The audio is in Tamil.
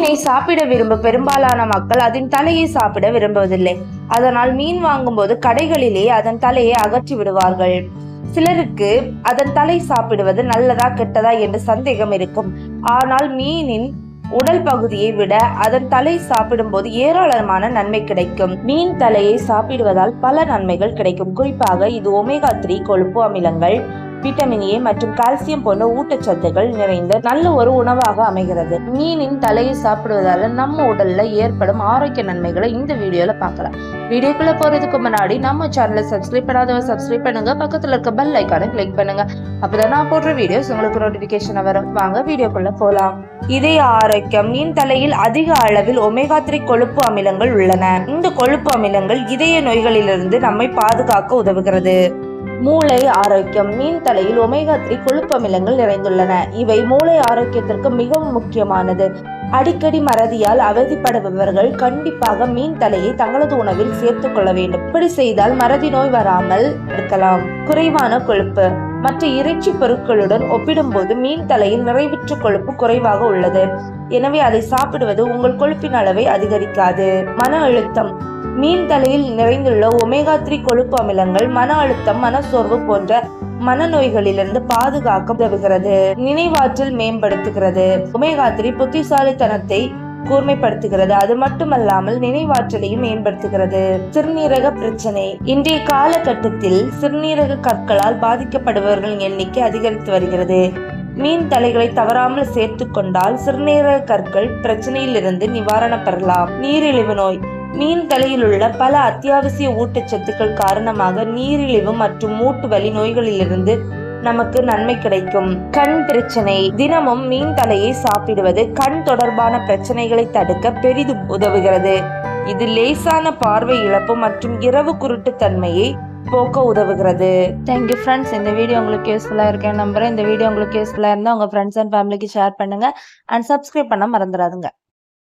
மீனை சாப்பிட விரும்ப பெரும்பாலான மக்கள் அதன் தலையை சாப்பிட விரும்புவதில்லை. அதனால் மீன் வாங்கும்போது கடைகளிலே அதன் தலையை அகற்றி விடுவார்கள். சிலருக்கு அதன் தலை சாப்பிடுவது நல்லதா கெட்டதா என்று சந்தேகம் இருக்கும். ஆனால் மீனின் உடல் பகுதியை விட அதன் தலை சாப்பிடும்போது ஏராளமான நன்மை கிடைக்கும். மீன் தலையை சாப்பிடுவதால் பல நன்மைகள் கிடைக்கும். குறிப்பாக இது ஒமேகா த்ரீ கொழுப்பு அமிலங்கள். விட்டமின் ஏ மற்றும் கால்சியம் போன்ற ஊட்டச்சத்துக்கள் நிறைந்த நல்ல ஒரு உணவாக அமைகிறது. மீனின் தலையை சாப்பிடுவதால நம்ம உடல்ல ஏற்படும் ஆரோக்கிய நன்மைகளை இந்த வீடியோல பார்க்கலாம். வீடியோக்குள்ள போறதுக்கு முன்னாடி நம்ம சேனலை சப்ஸ்கிரைப் பண்ணாதவங்க சப்ஸ்கிரைப் பண்ணுங்க. பக்கத்துல இருக்க பெல் ஐக்கானை கிளிக் பண்ணுங்க. அப்பதான் நான் போடுற வீடியோஸ் உங்களுக்கு நோட்டிபிகேஷன் வரும். வாங்க வீடியோக்குள்ள போலாம். இதய ஆரோக்கியம் மீன் தலையில் அதிக அளவில் ஒமேகா த்ரீ கொழுப்பு அமிலங்கள் உள்ளன. இந்த கொழுப்பு அமிலங்கள் இதய நோய்களிலிருந்து நம்மை பாதுகாக்க உதவுகிறது. மூளை ஆரோக்கியம் மீன் தலையில் ஒமேகா த்ரீ கொழுப்பமிலங்கள் நிறைந்துள்ளன. இவை மூளை ஆரோக்கியத்திற்கு மிகவும் முக்கியமானது. அடிக்கடி மறதியால் அவதிப்படுபவர்கள் கண்டிப்பாக மீன் தலையை தங்களது உணவில் சேர்த்துக் கொள்ள வேண்டும். இப்படி செய்தால் மறதி நோய் வராமல் இருக்கலாம். குறைவான கொழுப்பு. மற்ற இறைச்சி பொருட்களுடன் ஒப்பிடும்போது மீன் தலையில் நிறைவுற்ற கொழுப்பு குறைவாக உள்ளது. எனவே அதை சாப்பிடுவது உங்கள் கொழுப்பின் அளவை அதிகரிக்காது. மன அழுத்தம். மீன் தலையில் நிறைந்துள்ள ஒமேகா த்ரீ கொழுப்பு அமிலங்கள் மன அழுத்தம் மனசோர்வு போன்ற மனநோய்களிலிருந்து பாதுகாக்க உதவுகிறது. நினைவாற்றல் மேம்படுத்துகிறது. ஒமேகா த்ரீ புத்திசாலித்தனத்தை கூர்மைப்படுத்துகிறது. அது மட்டுமல்லாமல் நினைவாற்றலையும் மேம்படுத்துகிறது. சிறுநீரக பிரச்சனை. இன்றைய காலகட்டத்தில் சிறுநீரக கற்களால் பாதிக்கப்படுபவர்களின் எண்ணிக்கை அதிகரித்து வருகிறது. மீன் தலைகளை தவறாமல் சேர்த்து கொண்டால் சிறுநீரக கற்கள் பிரச்சனையிலிருந்து நிவாரணம் பெறலாம். நீரிழிவு நோய். மீன் தலையில் உள்ள பல அத்தியாவசிய ஊட்டச்சத்துக்கள் காரணமாக நீரிழிவு மற்றும் மூட்டு வலி நோய்களிலிருந்து நமக்கு நன்மை கிடைக்கும். கண் பிரச்சனை. தினமும் மீன் தலையை சாப்பிடுவது கண் தொடர்பான பிரச்சனைகளை தடுக்க பெரிதும் உதவுகிறது. இது லேசான பார்வை இழப்பு மற்றும் இரவு குருட்டு தன்மையை போக்க உதவுகிறது. தேங்க்யூ ஃப்ரெண்ட்ஸ் இந்த வீடியோ உங்களுக்கு யூஸ்ஃபுல்லாக இருக்கேன் நம்புறேன் இந்த வீடியோ உங்களுக்கு யூஸ்ஃபுல்லாக இருந்தால் உங்கள் ஃப்ரெண்ட்ஸ் அண்ட் ஃபேமிலிக்கு ஷேர் பண்ணுங்க. அண்ட் சப்ஸ்கிரைப் பண்ண மறந்துடாதுங்க.